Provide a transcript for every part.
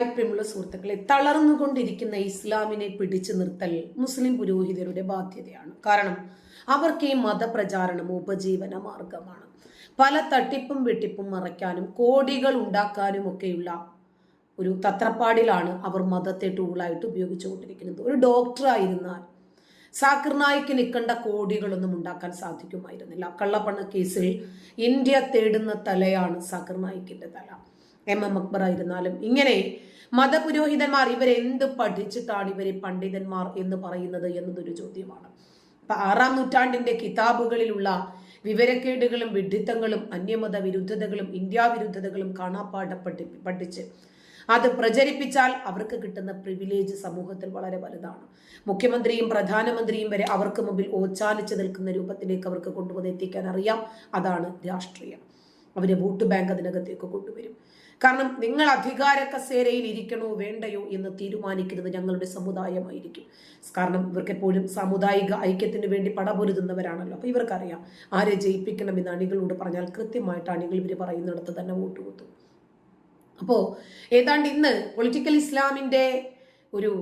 പ്രിയമുള്ള സുഹൃത്തുക്കളെ തളർന്നുകൊണ്ടിരിക്കുന്ന ഇസ്ലാമിനെ പിടിച്ചു നിർത്തൽ മുസ്ലിം പുരോഹിതരുടെ ബാധ്യതയാണ്. കാരണം അവർക്ക് ഈ മതപ്രചാരണം ഉപജീവന മാർഗമാണ്. പല തട്ടിപ്പും വെട്ടിപ്പും മറയ്ക്കാനും കോടികൾ ഉണ്ടാക്കാനും ഒക്കെയുള്ള ഒരു തത്രപ്പാടിലാണ് അവർ മതത്തെ ടൂളായിട്ട് ഉപയോഗിച്ചുകൊണ്ടിരിക്കുന്നത്. ഒരു ഡോക്ടറായിരുന്നാൽ സാക്കിർ നായിക്ക് നിൽക്കേണ്ട കോടികളൊന്നും ഉണ്ടാക്കാൻ സാധിക്കുമായിരുന്നില്ല. കള്ളപ്പണ കേസിൽ ഇന്ത്യ തേടുന്ന തലയാണ് സാക്കിർ നായിക്കിന്റെ തല. എം എം അക്ബർ ആയിരുന്നാലും ഇങ്ങനെ മതപുരോഹിതന്മാർ ഇവരെന്ത് പഠിച്ചിട്ടാണ് ഇവരെ പണ്ഡിതന്മാർ എന്ന് പറയുന്നത് എന്നതൊരു ചോദ്യമാണ്. ആറാം നൂറ്റാണ്ടിന്റെ കിതാബുകളിലുള്ള വിവരക്കേടുകളും വിഡിത്തങ്ങളും അന്യമത വിരുദ്ധതകളും ഇന്ത്യാ വിരുദ്ധതകളും കാണാപ്പാട പഠി പഠിച്ച് അത് പ്രചരിപ്പിച്ചാൽ അവർക്ക് കിട്ടുന്ന പ്രിവിലേജ് സമൂഹത്തിൽ വളരെ വലുതാണ്. മുഖ്യമന്ത്രിയും പ്രധാനമന്ത്രിയും വരെ അവർക്ക് മുമ്പിൽ ഓച്ചാനിച്ച് നിൽക്കുന്ന രൂപത്തിലേക്ക് അവർക്ക് കൊണ്ടുവന്ന് എത്തിക്കാൻ അറിയാം. അതാണ് രാഷ്ട്രീയം. അവരെ വോട്ട് ബാങ്ക് അതിനകത്തേക്ക് കൊണ്ടുവരും. കാരണം നിങ്ങൾ അധികാര കസേരയിൽ ഇരിക്കണോ വേണ്ടയോ എന്ന് തീരുമാനിക്കുന്നത് ഞങ്ങളുടെ സമുദായമായിരിക്കും. കാരണം ഇവർക്ക് എപ്പോഴും സാമുദായിക ഐക്യത്തിന് വേണ്ടി പടപൊരുതുന്നവരാണല്ലോ. അപ്പൊ ഇവർക്കറിയാം ആരെ ജയിപ്പിക്കണമെന്ന് അണികളോട് പറഞ്ഞാൽ കൃത്യമായിട്ട് അണികൾ ഇവർ പറയുന്നിടത്ത് തന്നെ വോട്ട് കൊടുത്തു അപ്പോൾ ഏതാണ്ട് ഇന്ന് പൊളിറ്റിക്കൽ ഇസ്ലാമിന്റെ ഒരു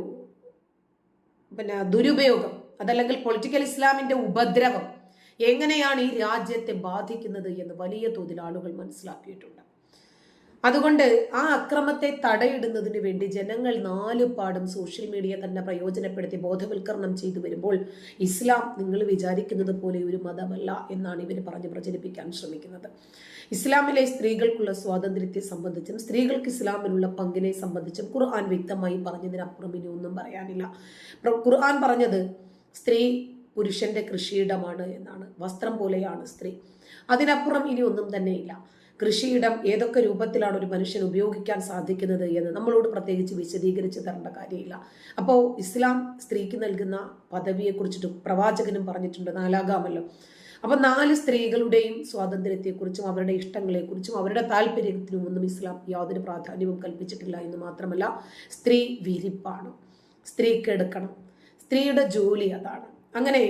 പിന്നെ ദുരുപയോഗം അതല്ലെങ്കിൽ പൊളിറ്റിക്കൽ ഇസ്ലാമിന്റെ ഉപദ്രവം എങ്ങനെയാണ് ഈ രാജ്യത്തെ ബാധിക്കുന്നത് എന്ന് വലിയ തോതിൽ ആളുകൾ മനസ്സിലാക്കിയിട്ടുണ്ട്. അതുകൊണ്ട് ആ അക്രമത്തെ തടയിടുന്നതിന് വേണ്ടി ജനങ്ങൾ നാലുപാടും സോഷ്യൽ മീഡിയ തന്നെ പ്രയോജനപ്പെടുത്തി ബോധവൽക്കരണം ചെയ്തു വരുമ്പോൾ ഇസ്ലാം നിങ്ങൾ വിചാരിക്കുന്നത് പോലെ ഒരു മതമല്ല എന്നാണ് ഇവർ പറഞ്ഞ് പ്രചരിപ്പിക്കാൻ ശ്രമിക്കുന്നത്. ഇസ്ലാമിലെ സ്ത്രീകൾക്കുള്ള സ്വാതന്ത്ര്യത്തെ സംബന്ധിച്ചും സ്ത്രീകൾക്ക് ഇസ്ലാമിലുള്ള പങ്കിനെ സംബന്ധിച്ചും ഖുർആൻ വ്യക്തമായി പറഞ്ഞതിനപ്പുറം ഇനി ഒന്നും പറയാനില്ല. ഖുർആൻ പറഞ്ഞത് സ്ത്രീ പുരുഷന്റെ കൃഷിയിടമാണ് എന്നാണ്. വസ്ത്രം പോലെയാണ് സ്ത്രീ. അതിനപ്പുറം ഇനി ഒന്നും തന്നെയില്ല. കൃഷിയിടം ഏതൊക്കെ രൂപത്തിലാണ് ഒരു മനുഷ്യൻ ഉപയോഗിക്കാൻ സാധിക്കുന്നത് എന്ന് നമ്മളോട് പ്രത്യേകിച്ച് വിശദീകരിച്ച് തരേണ്ട കാര്യമില്ല. അപ്പോൾ ഇസ്ലാം സ്ത്രീക്ക് നൽകുന്ന പദവിയെക്കുറിച്ചിട്ട് പ്രവാചകനും പറഞ്ഞിട്ടുണ്ട് നാലാകാമല്ലോ. അപ്പം നാല് സ്ത്രീകളുടെയും സ്വാതന്ത്ര്യത്തെക്കുറിച്ചും അവരുടെ ഇഷ്ടങ്ങളെക്കുറിച്ചും അവരുടെ താല്പര്യത്തിനും ഒന്നും ഇസ്ലാം യാതൊരു പ്രാധാന്യവും കൽപ്പിച്ചിട്ടില്ല എന്ന് മാത്രമല്ല സ്ത്രീ വിരിപ്പാണ്. സ്ത്രീക്ക് എടുക്കണം. സ്ത്രീയുടെ ജോലി അതാണ്. അങ്ങനെ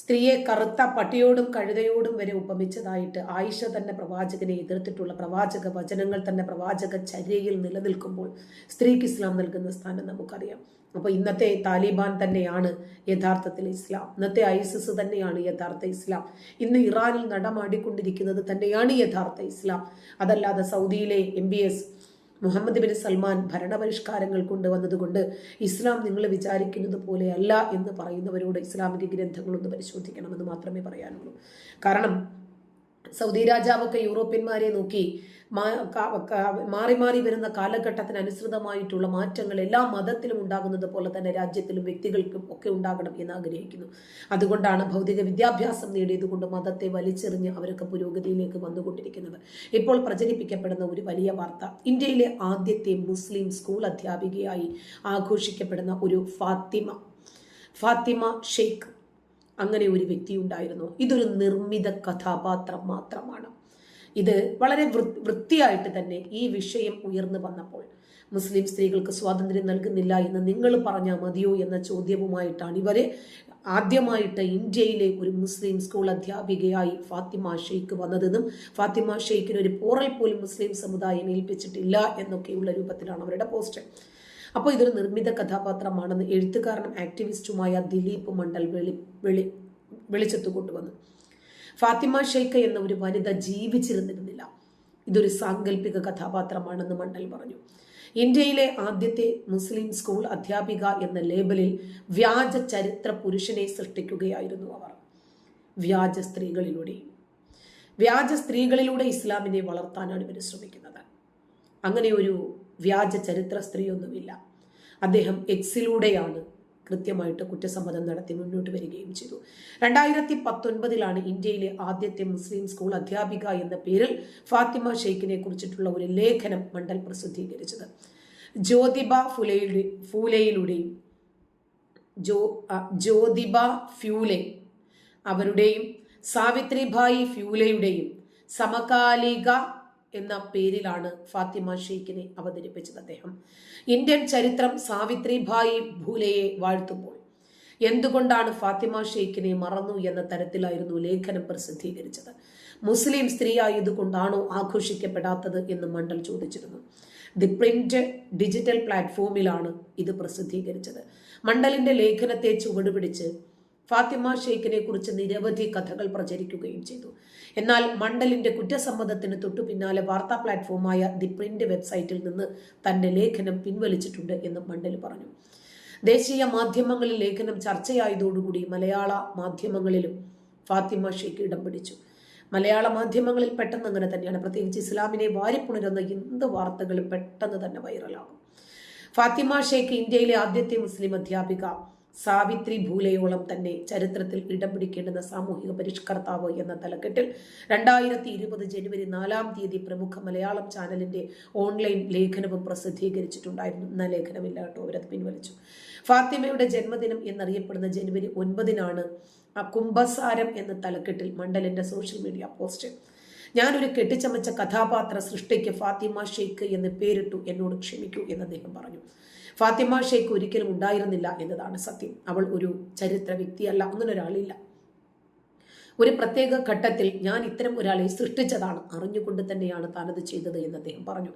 സ്ത്രീയെ കറുത്ത പട്ടിയോടും കഴുതയോടും വരെ ഉപമിച്ചതായിട്ട് ആയിഷ തന്നെ പ്രവാചകനെ എതിർത്തിട്ടുള്ള പ്രവാചക വചനങ്ങൾ തന്നെ പ്രവാചക ചര്യയിൽ നിലനിൽക്കുമ്പോൾ സ്ത്രീക്ക് ഇസ്ലാം നൽകുന്ന സ്ഥാനം നമുക്കറിയാം. അപ്പോൾ ഇന്നത്തെ താലിബാൻ തന്നെയാണ് യഥാർത്ഥത്തിൽ ഇസ്ലാം. ഇന്നത്തെ ഐസിസ് തന്നെയാണ് യഥാർത്ഥ ഇസ്ലാം. ഇന്ന് ഇറാനിൽ നടമാടിക്കൊണ്ടിരിക്കുന്നത് തന്നെയാണ് യഥാർത്ഥ ഇസ്ലാം. അതല്ലാതെ സൗദിയിലെ M B S Muhammad bin Salman ഭരണപരിഷ്കാരങ്ങൾ കൊണ്ടുവന്നതുകൊണ്ട് ഇസ്ലാം നിങ്ങൾ വിചാരിക്കുന്നത് പോലെയല്ല എന്ന് പറയുന്നവരോട് ഇസ്ലാമിക ഗ്രന്ഥങ്ങളൊന്ന് പരിശോധിക്കണമെന്ന് മാത്രമേ പറയാനുള്ളൂ. കാരണം സൗദി രാജാവൊക്കെ യൂറോപ്യന്മാരെ നോക്കി മാറി മാറി വരുന്ന കാലഘട്ടത്തിനനുസൃതമായിട്ടുള്ള മാറ്റങ്ങൾ എല്ലാ മതത്തിലും ഉണ്ടാകുന്നത് പോലെ തന്നെ രാജ്യത്തിലും വ്യക്തികൾക്കും ഒക്കെ ഉണ്ടാകണം എന്ന് ആഗ്രഹിക്കുന്നു. അതുകൊണ്ടാണ് ഭൗതിക വിദ്യാഭ്യാസം നേടിയതുകൊണ്ട് മതത്തെ വലിച്ചെറിഞ്ഞ് അവരൊക്കെ പുരോഗതിയിലേക്ക് വന്നുകൊണ്ടിരിക്കുന്നത്. ഇപ്പോൾ പ്രചരിപ്പിക്കപ്പെടുന്ന ഒരു വലിയ വാർത്ത ഇന്ത്യയിലെ ആദ്യത്തെ മുസ്ലിം സ്കൂൾ അധ്യാപികയായി ആഘോഷിക്കപ്പെടുന്ന ഒരു ഫാത്തിമ ഫാത്തിമ ഷെയ്ഖ്. അങ്ങനെ ഒരു വ്യക്തി ഉണ്ടായിരുന്നു ഇതൊരു നിർമ്മിത കഥാപാത്രം മാത്രമാണ്. ഇത് വളരെ വൃത്തിയായിട്ട് തന്നെ ഈ വിഷയം ഉയർന്നു വന്നപ്പോൾ മുസ്ലിം സ്ത്രീകൾക്ക് സ്വാതന്ത്ര്യം നൽകുന്നില്ല എന്ന് നിങ്ങൾ പറഞ്ഞാൽ മതിയോ എന്ന ചോദ്യവുമായിട്ടാണ് ഇവരെ ആദ്യമായിട്ട് ഇന്ത്യയിലെ ഒരു മുസ്ലിം സ്കൂൾ അധ്യാപികയായി ഫാത്തിമ ഷെയ്ഖ് വന്നതെന്നും ഫാത്തിമ ഷെയ്ഖിന് ഒരു പോറൽ പോലും മുസ്ലിം സമുദായം ഏൽപ്പിച്ചിട്ടില്ല എന്നൊക്കെയുള്ള രൂപത്തിലാണ് അവരുടെ പോസ്റ്റ്. അപ്പോൾ ഇതൊരു നിർമ്മിത കഥാപാത്രമാണെന്ന് എഴുത്തുകാരനും ആക്ടിവിസ്റ്റുമായ ദിലീപ് മണ്ഡൽ വെളി വെളി വെളിച്ചത്ത് കൊണ്ടുവന്നു. ഫാത്തിമ ഷെയ്ഖ എന്ന ഒരു വനിത ജീവിച്ചിരുന്നിരുന്നില്ല. ഇതൊരു സാങ്കല്പിക കഥാപാത്രമാണെന്ന് മണ്ഡൽ പറഞ്ഞു. ഇന്ത്യയിലെ ആദ്യത്തെ മുസ്ലിം സ്കൂൾ അധ്യാപിക എന്ന ലേബലിൽ വ്യാജ ചരിത്ര പുരുഷനെ സൃഷ്ടിക്കുകയായിരുന്നു അവർ. വ്യാജ സ്ത്രീകളിലൂടെ. വ്യാജ സ്ത്രീകളിലൂടെ ഇസ്ലാമിനെ വളർത്താനാണ് ഇവർ ശ്രമിക്കുന്നത്. അങ്ങനെ ഒരു വ്യാജ ചരിത്ര സ്ത്രീയൊന്നുമില്ല. അദ്ദേഹം എക്സിലൂടെയാണ് കൃത്യമായിട്ട് കുറ്റസമ്മതം നടത്തി മുന്നോട്ട് വരികയും ചെയ്തു. രണ്ടായിരത്തി പത്തൊൻപതിലാണ് ഇന്ത്യയിലെ ആദ്യത്തെ മുസ്ലിം സ്കൂൾ അധ്യാപിക എന്ന പേരിൽ ഫാത്തിമ ഷെയ്ഖിനെ കുറിച്ചിട്ടുള്ള ഒരു ലേഖനം മണ്ഡൽ പ്രസിദ്ധീകരിച്ചത്. ജ്യോതിബ ഫുലയുടെ ഫൂലയിലൂടെയും ജോ ജ്യോതിബ ഫ്യൂലെ അവരുടെയും സാവിത്രിഭായി ഫ്യൂലയുടെയും സമകാലിക എന്ന പേരിലാണ് ഫാത്തിമ ഷെയ്ഖിനെ അവതരിപ്പിച്ചത് അദ്ദേഹം. ഇന്ത്യൻ ചരിത്രം സാവിത്രിഭായി ഭൂലയെ വാഴ്ത്തുമ്പോൾ എന്തുകൊണ്ടാണ് ഫാത്തിമ ഷെയ്ഖിനെ മറന്നു എന്ന തരത്തിലായിരുന്നു ലേഖനം പ്രസിദ്ധീകരിച്ചത്. മുസ്ലിം സ്ത്രീ ആയതുകൊണ്ടാണോ ആഘോഷിക്കപ്പെടാത്തത് എന്ന് മണ്ഡൽ ചോദിച്ചിരുന്നു. ദി പ്രിന്റ് ഡിജിറ്റൽ പ്ലാറ്റ്ഫോമിലാണ് ഇത് പ്രസിദ്ധീകരിച്ചത്. മണ്ഡലിന്റെ ലേഖനത്തെ ചുവടുപിടിച്ച് ഫാത്തിമ ഷെയ്ഖിനെ കുറിച്ച് നിരവധി കഥകൾ പ്രചരിക്കുകയും ചെയ്തു. എന്നാൽ മണ്ഡലിന്റെ കുറ്റസമ്മതത്തിന് തൊട്ടു പിന്നാലെ വാർത്താ പ്ലാറ്റ്ഫോമായ ദി പ്രിന്റ് വെബ്സൈറ്റിൽ നിന്ന് തന്റെ ലേഖനം പിൻവലിച്ചിട്ടുണ്ട് എന്ന് മണ്ഡൽ പറഞ്ഞു. ദേശീയ മാധ്യമങ്ങളിൽ ലേഖനം ചർച്ചയായതോടുകൂടി മലയാള മാധ്യമങ്ങളിലും ഫാത്തിമ ഷെയ്ഖ് ഇടം പിടിച്ചു. മലയാള മാധ്യമങ്ങളിൽ പെട്ടെന്ന് അങ്ങനെ തന്നെയാണ്. പ്രത്യേകിച്ച് ഇസ്ലാമിനെ വാരിപ്പുണരുന്ന എന്ത് വാർത്തകളും പെട്ടെന്ന് തന്നെ വൈറലാകും. ഫാത്തിമ ഷെയ്ഖ് ഇന്ത്യയിലെ ആദ്യത്തെ മുസ്ലിം അധ്യാപിക സാവിത്രി ഭൂലയോളം തന്നെ ചരിത്രത്തിൽ ഇടം പിടിക്കേണ്ടുന്ന സാമൂഹിക പരിഷ്കർത്താവ് എന്ന തലക്കെട്ടിൽ രണ്ടായിരത്തി ഇരുപത് ജനുവരി നാലാം തീയതി പ്രമുഖ മലയാളം ചാനലിന്റെ ഓൺലൈൻ ലേഖനവും പ്രസിദ്ധീകരിച്ചിട്ടുണ്ടായിരുന്നു. എന്ന ലേഖനമില്ല കേട്ടോ അവരത് പിൻവലിച്ചു. ഫാത്തിമയുടെ ജന്മദിനം എന്നറിയപ്പെടുന്ന ജനുവരി ഒൻപതിനാണ് കുംഭസാരം എന്ന തലക്കെട്ടിൽ മണ്ഡലിന്റെ സോഷ്യൽ മീഡിയ പോസ്റ്റ് ഞാനൊരു കെട്ടിച്ചമച്ച കഥാപാത്ര സൃഷ്ടിക്ക് ഫാത്തിമ ഷെയ്ഖ് എന്ന് പേരിട്ടു എന്നോട് ക്ഷമിക്കൂ എന്ന് അദ്ദേഹം പറഞ്ഞു. ഫാത്തിമ ഷെയ്ഖ് ഒരിക്കലും ഉണ്ടായിരുന്നില്ല എന്നതാണ് സത്യം. അവൾ ഒരു ചരിത്ര വ്യക്തിയല്ല അങ്ങനെ ഒരാളില്ല ഒരു പ്രത്യേക ഘട്ടത്തിൽ ഞാൻ ഇത്തരം ഒരാളെ സൃഷ്ടിച്ചതാണ് അറിഞ്ഞുകൊണ്ട് തന്നെയാണ് താനത് ചെയ്തത് എന്ന് അദ്ദേഹം പറഞ്ഞു.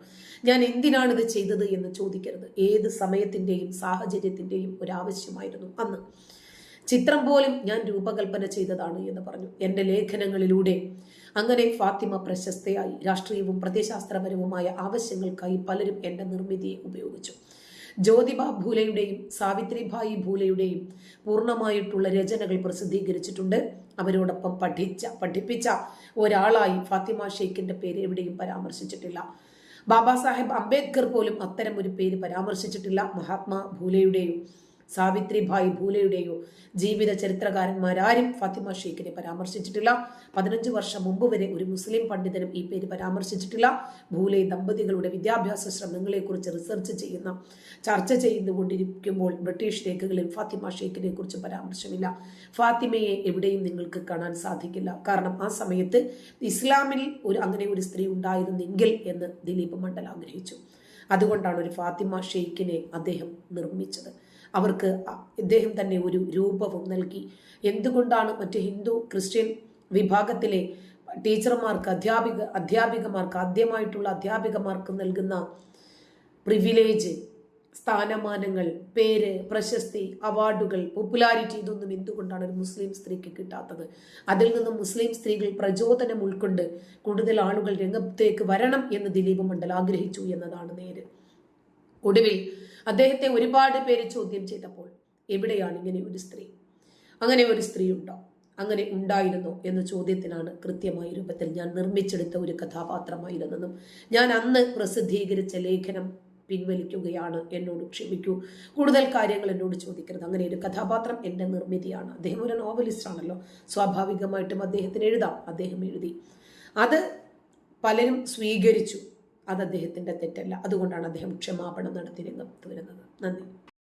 ഞാൻ എന്തിനാണിത് ചെയ്തത് എന്ന് ചോദിക്കരുത്. ഏത് സമയത്തിന്റെയും സാഹചര്യത്തിന്റെയും ഒരാവശ്യമായിരുന്നു അന്ന്. ചിത്രം പോലും ഞാൻ രൂപകൽപ്പന ചെയ്തതാണ് എന്ന് പറഞ്ഞു. എന്റെ ലേഖനങ്ങളിലൂടെ അങ്ങനെ ഫാത്തിമ പ്രശസ്തയായി. രാഷ്ട്രീയവും പ്രത്യശാസ്ത്രപരവുമായ ആവശ്യങ്ങൾക്കായി പലരും എന്റെ നിർമ്മിതിയെ ഉപയോഗിച്ചു. ജ്യോതിബ ഭൂലയുടെയും സാവിത്രിഭായി ഭൂലയുടെയും പൂർണമായിട്ടുള്ള രചനകൾ പ്രസിദ്ധീകരിച്ചിട്ടുണ്ട്. അവരോടൊപ്പം പഠിച്ച പഠിപ്പിച്ച ഒരാളായി ഫാത്തിമ ഷെയ്ഖിന്റെ പേര് എവിടെയും പരാമർശിച്ചിട്ടില്ല. ബാബാ സാഹേബ് അംബേദ്കർ പോലും അത്തരം ഒരു പേര് പരാമർശിച്ചിട്ടില്ല മഹാത്മാ ഭൂലയുടെയും സാവിത്രിഭായ് ഭൂലയുടെയോ ജീവിത ചരിത്രകാരന്മാരാരും ഫാത്തിമ ഷെയ്ഖിനെ പരാമർശിച്ചിട്ടില്ല. പതിനഞ്ച് വർഷം മുമ്പ് വരെ ഒരു മുസ്ലിം പണ്ഡിതനും ഈ പേര് പരാമർശിച്ചിട്ടില്ല. ഭൂലെ ദമ്പതികളുടെ വിദ്യാഭ്യാസ ശ്രമങ്ങളെക്കുറിച്ച് റിസർച്ച് ചെയ്യുന്ന ചർച്ച ചെയ്തുകൊണ്ടിരിക്കുമ്പോൾ ബ്രിട്ടീഷ് രേഖകളിൽ ഫാത്തിമ ഷെയ്ഖിനെ കുറിച്ച് പരാമർശമില്ല. ഫാത്തിമയെ എവിടെയും നിങ്ങൾക്ക് കാണാൻ സാധിക്കില്ല. കാരണം ആ സമയത്ത് ഇസ്ലാമിൽ ഒരു അങ്ങനെ ഒരു സ്ത്രീ ഉണ്ടായിരുന്നെങ്കിൽ എന്ന് ദിലീപ് മണ്ഡൽ ആഗ്രഹിച്ചു. അതുകൊണ്ടാണ് ഒരു ഫാത്തിമ ഷെയ്ഖിനെ അദ്ദേഹം നിർമ്മിച്ചത്. അവർക്ക് ഇദ്ദേഹം തന്നെ ഒരു രൂപവും നൽകി. എന്തുകൊണ്ടാണ് മറ്റ് ഹിന്ദു ക്രിസ്ത്യൻ വിഭാഗത്തിലെ ടീച്ചർമാർക്ക് അധ്യാപിക അധ്യാപികമാർക്ക് ആദ്യമായിട്ടുള്ള അധ്യാപികമാർക്ക് നൽകുന്ന പ്രിവിലേജ് സ്ഥാനമാനങ്ങൾ പേര് പ്രശസ്തി അവാർഡുകൾ പോപ്പുലാരിറ്റി ഇതൊന്നും എന്തുകൊണ്ടാണ് ഒരു മുസ്ലിം സ്ത്രീക്ക് കിട്ടാത്തത്? അതിൽ നിന്നും മുസ്ലിം സ്ത്രീകൾ പ്രചോദനം ഉൾക്കൊണ്ട് കൂടുതൽ ആളുകൾ രംഗത്തേക്ക് വരണം എന്ന് ദിലീപ് മണ്ഡൽ ആഗ്രഹിച്ചു എന്നതാണ് നേര്. ഒടുവിൽ അദ്ദേഹത്തെ ഒരുപാട് പേര് ചോദ്യം ചെയ്തപ്പോൾ എവിടെയാണ് ഇങ്ങനെ ഒരു സ്ത്രീ? അങ്ങനെ ഒരു സ്ത്രീ ഉണ്ടോ? അങ്ങനെ ഉണ്ടായിരുന്നോ എന്ന ചോദ്യത്തിനാണ് കൃത്യമായ രൂപത്തിൽ ഞാൻ നിർമ്മിച്ചെടുത്ത ഒരു കഥാപാത്രമായിരുന്നതും. ഞാൻ അന്ന് പ്രസിദ്ധീകരിച്ച ലേഖനം പിൻവലിക്കുകയാണ് എന്നോട് ക്ഷമിക്കൂ. കൂടുതൽ കാര്യങ്ങൾ എന്നോട് ചോദിക്കരുത്. അങ്ങനെ ഒരു കഥാപാത്രം എന്റെ നിർമ്മിതിയാണ്. അദ്ദേഹം ഒരു നോവലിസ്റ്റ് ആണല്ലോ. സ്വാഭാവികമായിട്ടും അദ്ദേഹത്തിന് എഴുതാം. അദ്ദേഹം എഴുതി. അത് പലരും സ്വീകരിച്ചു. അത് അദ്ദേഹത്തിന്റെ തെറ്റല്ല. അതുകൊണ്ടാണ് അദ്ദേഹം ക്ഷമാപണം നടത്തി രംഗത്ത് വരുന്നത്. നന്ദി.